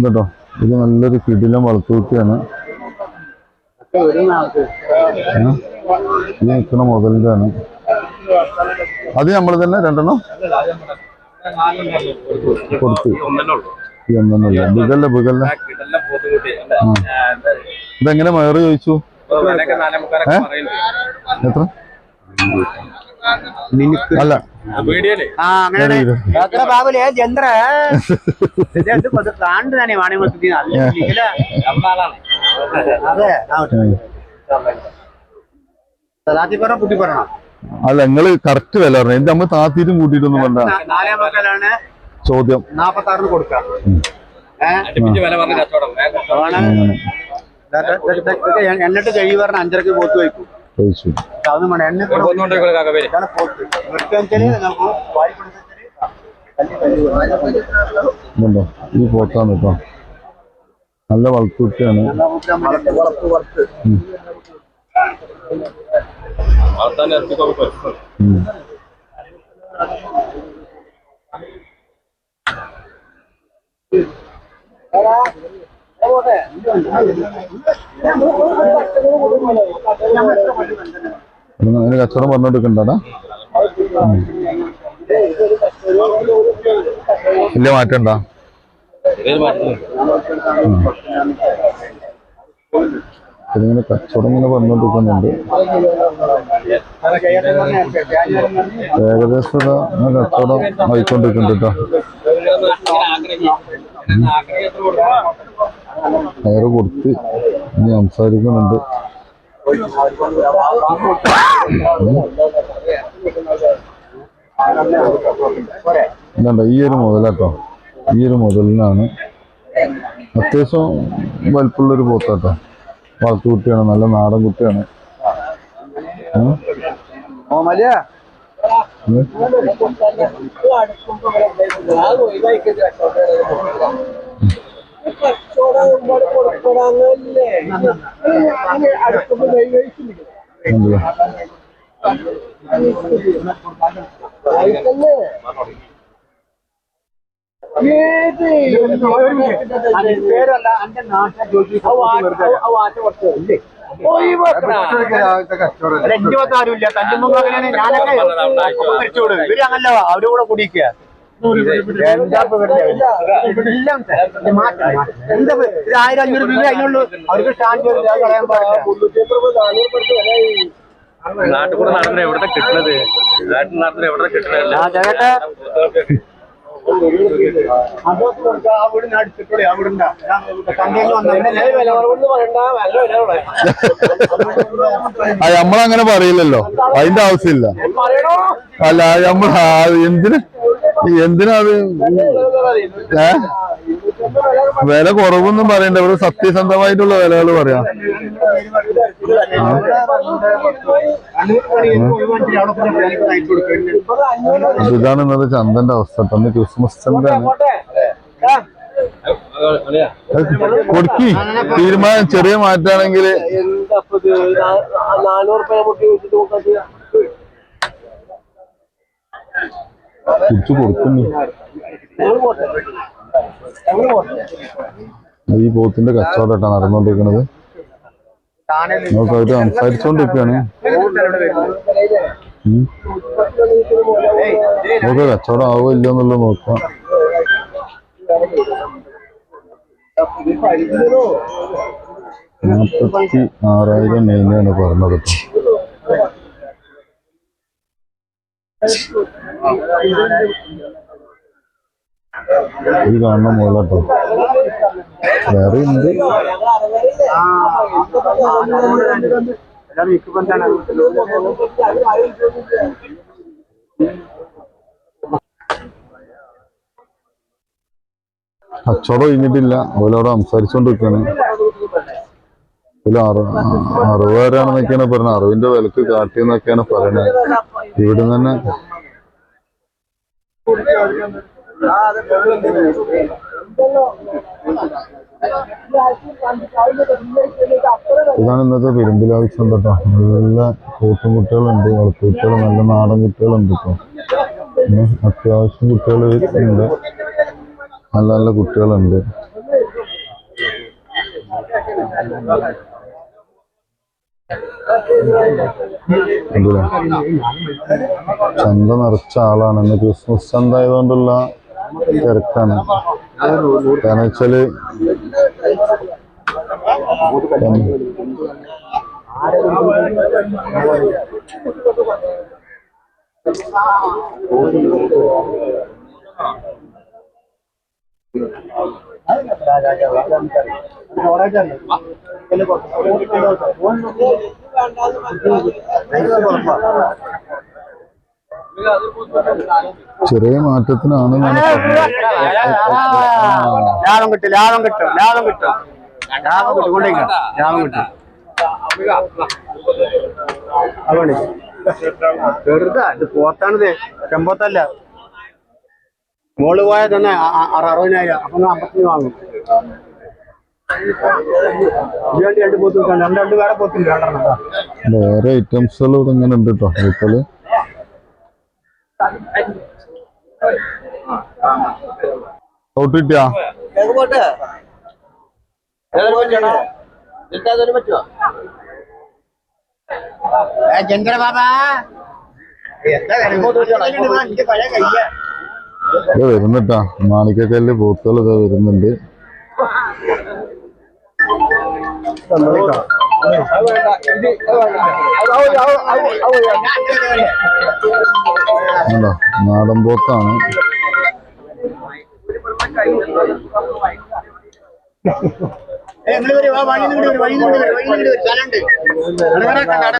ഇതട്ടോ ഇത് നല്ലൊരു കിടിലം വളർത്തുകുട്ടിയാണ് ഏ? ഇത് നിൽക്കുന്ന മുതലിന്റെ ആണ് അത് നമ്മൾ തന്നെ രണ്ടെണ്ണം കൊടുത്ത്. ഇതെങ്ങനെ മയറ് ചോദിച്ചു? എത്ര? അതെ. അല്ല നിങ്ങൾ കറക്റ്റ് വില പറഞ്ഞു. എന്റെ നമ്മൾ താത്തീരും കൂട്ടിയിട്ടൊന്നും വേണ്ട. നാലേ മുക്കാലാണ് ചോദ്യം. നാപ്പത്തി ആറിന് കൊടുക്കാം എന്നിട്ട് കഴിവ് പറഞ്ഞ അഞ്ചരക്ക് പോത്ത് വയ്ക്കും. ഇതുണ്ടോ? ഈ പോത്താണ് കേട്ടോ നല്ല വളർത്തുകുട്ടിയാണ് വളർത്ത് അതിന് കച്ചവടം പറഞ്ഞോണ്ടിരിക്കണ്ടാ വലിയ മാറ്റണ്ട ഇതിങ്ങനെ കച്ചവടം ഇങ്ങനെ പറഞ്ഞുകൊണ്ടിരിക്കുന്നുണ്ട് ഏകദേശം കച്ചവടം ആയിക്കൊണ്ടിരിക്കുന്നുണ്ട് കേട്ടോ. കയറ് കൊടുത്ത് ഇനി സംസാരിക്കുന്നുണ്ട്. ഇതുണ്ട് ഈ ഒരു മുതലാട്ടോ. ഈ ഒരു മുതലിനാണ് അത്യാവശ്യം വലിപ്പമുള്ളൊരു പോത്താട്ടോ. വളർത്തുകുട്ടിയാണ് നല്ല നാടൻ കുട്ടിയാണ്. ഉം. പേരല്ല ഇല്ലേ? അങ്ങനെയാണ് ഞാനൊക്കെ മരിച്ചോട് ഇവർ അങ്ങനല്ല അവരുടെ കൂടെ കുടിക്കുക എല്ലാം. എന്താ ആയിരം അഞ്ഞൂറ് രൂപ അതിനുള്ളൂ? അവർക്ക് സ്റ്റാൻഡ് കളയാൻ പാടില്ല നാട്ടിൽ കൂടെ നടന്നത് എവിടെ കിട്ടണത്? നാട്ടിൽ നടന്നത് എവിടെ അത് നമ്മളങ്ങനെ പറയില്ലല്ലോ. അതിന്റെ ആവശ്യമില്ല. അല്ല നമ്മൾ ആ, എന്തിന്? എന്തിനാ അത് ഏ? വില കുറവൊന്നും പറയണ്ട. ഇവിടെ സത്യസന്ധമായിട്ടുള്ള വിലകൾ പറയാം. അപ്പൊ ഇതാണ് ഇന്നത്തെ അവസ്ഥ. തന്നെ ക്രിസ്മസ് ചന്തയാണ് കൊടുക്കി. തീരുമാനം ചെറിയ മാറ്റാണെങ്കിൽ തിരിച്ചു കൊടുക്കുന്നു ഈ പോത്തിന്റെ കച്ചവടം നടന്നുകൊണ്ടിരിക്കുന്നത്. നമുക്ക് സംസാരിച്ചോണ്ടിരിക്കാണ് നോക്ക കച്ചവടം ആവോ ഇല്ലയോ നോക്കാം. ആറായിരം മെയിനാണ് പറഞ്ഞത് കേട്ടോ ഇത് കാണണം മുതലാട്ടോ വേറെ ഉണ്ട് കച്ചവടം കഴിഞ്ഞിട്ടില്ല. അവരോട് സംസാരിച്ചോണ്ടിരിക്കാണ്. ഇതിൽ അറു അറുപതാരാണെന്നൊക്കെയാണ് പറയുന്നത്. അറിവിന്റെ വിലക്ക് കാട്ടിയെന്നൊക്കെയാണ് പറയുന്നത്. ഇവിടെ തന്നെ ഇതാണ് ഇന്നത്തെ പെരുമ്പിലാവശ്യം കേട്ടോ നല്ല കൂട്ടും കുട്ടികളുണ്ട് വളർത്തുകുട്ടികൾ നല്ല നാടൻ കുട്ടികളുണ്ട് ഇപ്പൊ. അത്യാവശ്യം കുട്ടികൾ ഉണ്ട്. നല്ല നല്ല കുട്ടികളുണ്ട്. ചന്ത നിറച്ച ആളാണ് ഇന്ന് ക്രിസ്മസ് ചന്ത ആയതുകൊണ്ടുള്ള തിരക്കാണ്. കാരണം വെച്ചാൽ ചെറിയ മാറ്റത്തിനാണ് ലാഭം കിട്ടും ലാഭം കിട്ടും ലാഭം കിട്ടും ലാഭം കിട്ടും കൊണ്ടേക്കാം ലാഭം കിട്ടും അതുകൊണ്ട് ചെറുതാ ഇത് പോത്താണിത് ചെമ്പോത്തല്ല മോൾ പോയാൽ തന്നെ അറുപതിനായിരം. അപ്പം അമ്പത്തിന് വാങ്ങും. ഇത് രണ്ട് രണ്ട് പോത്ത് വിൽക്കാം. രണ്ട് രണ്ട് വേറെ പോത്തുണ്ട് രണ്ടെണ്ണം. വേറെ ഐറ്റംസുകൾ ഇവിടെ ഇങ്ങനെ ഉണ്ട് കേട്ടോ വീട്ടിൽ. ഔട്ടിട്ടാ ഏ, ചന്ദ്ര ബാബാ എന്താ പഴയ കയ്യാ. ഇത് വരുന്നുട്ടാ. മാണിക്കക്കല്ല് പോത്തുകൾ ഇത് വരുന്നുണ്ട്. നാടൻ പോത്താണ്. വഴി വഴി